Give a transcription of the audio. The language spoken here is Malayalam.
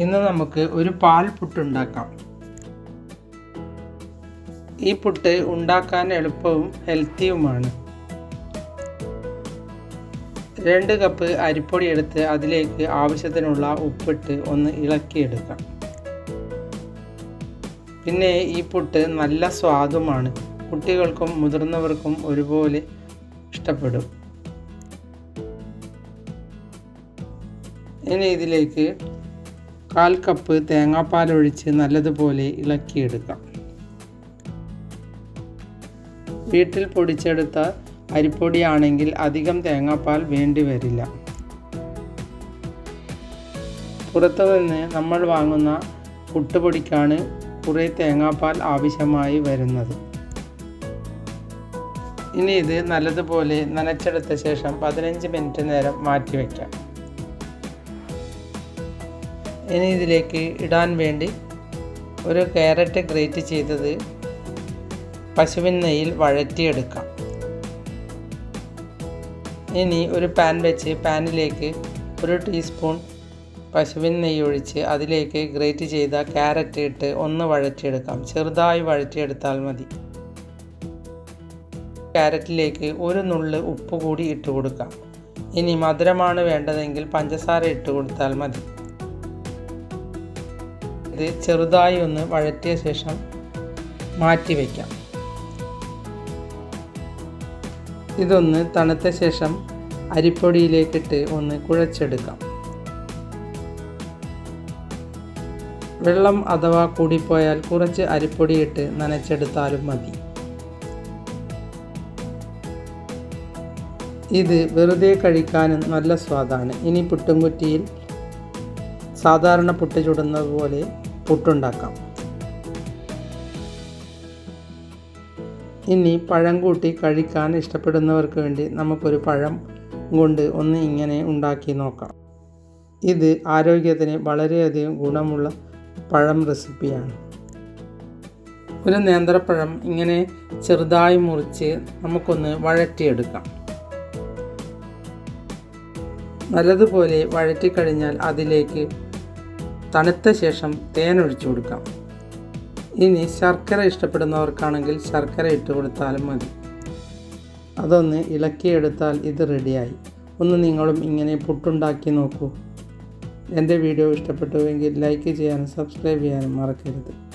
ഇന്ന് നമുക്ക് ഒരു പാൽ പുട്ടുണ്ടാക്കാം ഈ പുട്ട് ഉണ്ടാക്കാൻ എളുപ്പവും ഹെൽത്തിയുമാണ്. രണ്ട് കപ്പ് അരിപ്പൊടി എടുത്ത് അതിലേക്ക് ആവശ്യത്തിനുള്ള ഉപ്പിട്ട് ഒന്ന് ഇളക്കിയെടുക്കാം. പിന്നെ ഈ പുട്ട് നല്ല സ്വാദുമാണ്. കുട്ടികൾക്കും മുതിർന്നവർക്കും ഒരുപോലെ ഇഷ്ടപ്പെടും. ഇനി ഇതിലേക്ക് കാൽ കപ്പ് തേങ്ങാപ്പാൽ ഒഴിച്ച് നല്ലതുപോലെ ഇളക്കിയെടുക്കാം. വീട്ടിൽ പൊടിച്ചെടുത്ത അരിപ്പൊടിയാണെങ്കിൽ അധികം തേങ്ങാപ്പാൽ വേണ്ടി വരില്ല. പുറത്തു നിന്ന് നമ്മൾ വാങ്ങുന്ന പുട്ടുപൊടിക്കാണ് കുറേ തേങ്ങാപ്പാൽ ആവശ്യമായി വരുന്നത്. ഇനി ഇത് നല്ലതുപോലെ നനച്ചെടുത്ത ശേഷം പതിനഞ്ച് മിനിറ്റ് നേരം മാറ്റി വയ്ക്കാം ഇനി ഇതിലേക്ക് ഇടാൻ വേണ്ടി ഒരു ക്യാരറ്റ് ഗ്രേറ്റ് ചെയ്തത് പശുവിൻ നെയ്യിൽ വഴറ്റിയെടുക്കാം. ഇനി ഒരു പാൻ വെച്ച് പാനിലേക്ക് ഒരു ടീസ്പൂൺ പശുവിൻ നെയ്യ് ഒഴിച്ച് അതിലേക്ക് ഗ്രേറ്റ് ചെയ്ത ക്യാരറ്റ് ഇട്ട് ഒന്ന് വഴറ്റിയെടുക്കാം. ചെറുതായി വഴറ്റിയെടുത്താൽ മതി. ക്യാരറ്റിലേക്ക് ഒരു നുള്ള് ഉപ്പ് കൂടി ഇട്ട് കൊടുക്കാം ഇനി മധുരമാണ് വേണ്ടതെങ്കിൽ പഞ്ചസാര ഇട്ട് കൊടുത്താൽ മതി. ഇത് ചെറുതായി ഒന്ന് വഴറ്റിയ ശേഷം മാറ്റി വയ്ക്കാം. ഇതൊന്ന് തണുത്ത ശേഷം അരിപ്പൊടിയിലേക്കിട്ട് ഒന്ന് കുഴച്ചെടുക്കാം. വെള്ളം അഥവാ കൂടിപ്പോയാൽ കുറച്ച് അരിപ്പൊടിയിട്ട് നനച്ചെടുത്താലും മതി. ഇത് വെറുതെ കഴിക്കാനും നല്ല സ്വാദാണ്. ഇനി പുട്ടുംകുറ്റിയിൽ സാധാരണ പുട്ട് ചുടുന്നത് പോലെ പുട്ടുണ്ടാക്കാം. ഇനി പഴം കൂട്ടി കഴിക്കാൻ ഇഷ്ടപ്പെടുന്നവർക്ക് വേണ്ടി നമുക്കൊരു പഴം കൊണ്ട് ഒന്ന് ഇങ്ങനെ ഉണ്ടാക്കി നോക്കാം. ഇത് ആരോഗ്യത്തിന് വളരെയധികം ഗുണമുള്ള പഴം റെസിപ്പിയാണ്. ഒരു നേന്ത്രപ്പഴം ഇങ്ങനെ ചെറുതായി മുറിച്ച് നമുക്കൊന്ന് വഴറ്റിയെടുക്കാം. നല്ലതുപോലെ വഴറ്റിക്കഴിഞ്ഞാൽ അതിലേക്ക് തണുത്ത ശേഷം തേൻ ഒഴിച്ചു കൊടുക്കാം. ഇനി ശർക്കര ഇഷ്ടപ്പെടുന്നവർക്കാണെങ്കിൽ ശർക്കര ഇട്ട് കൊടുത്താലും മതി. അതൊന്ന് ഇളക്കിയെടുത്താൽ ഇത് റെഡിയായി. ഒന്ന് നിങ്ങളും ഇങ്ങനെ പുട്ടുണ്ടാക്കി നോക്കൂ. എന്റെ വീഡിയോ ഇഷ്ടപ്പെട്ടുവെങ്കിൽ ലൈക്ക് ചെയ്യാനും സബ്സ്ക്രൈബ് ചെയ്യാനും മറക്കരുത്.